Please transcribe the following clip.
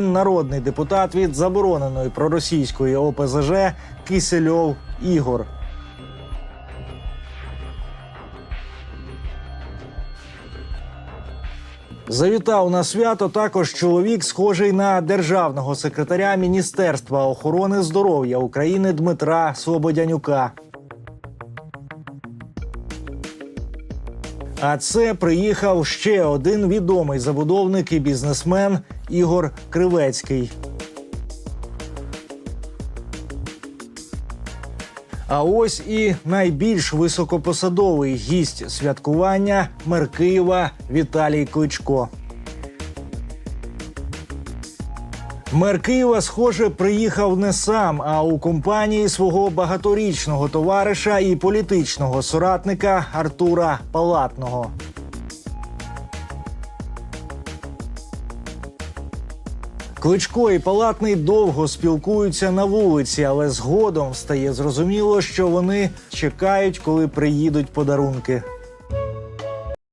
народний депутат від забороненої проросійської ОПЗЖ Кисельов Ігор. Завітав на свято також чоловік, схожий на державного секретаря Міністерства охорони здоров'я України Дмитра Слободянюка. А це приїхав ще один відомий забудовник і бізнесмен Ігор Кривецький. А ось і найбільш високопосадовий гість святкування мер Києва Віталій Кличко. Мер Києва, схоже, приїхав не сам, а у компанії свого багаторічного товариша і політичного соратника Артура Палатного. Кличко і Палатний довго спілкуються на вулиці, але згодом стає зрозуміло, що вони чекають, коли приїдуть подарунки.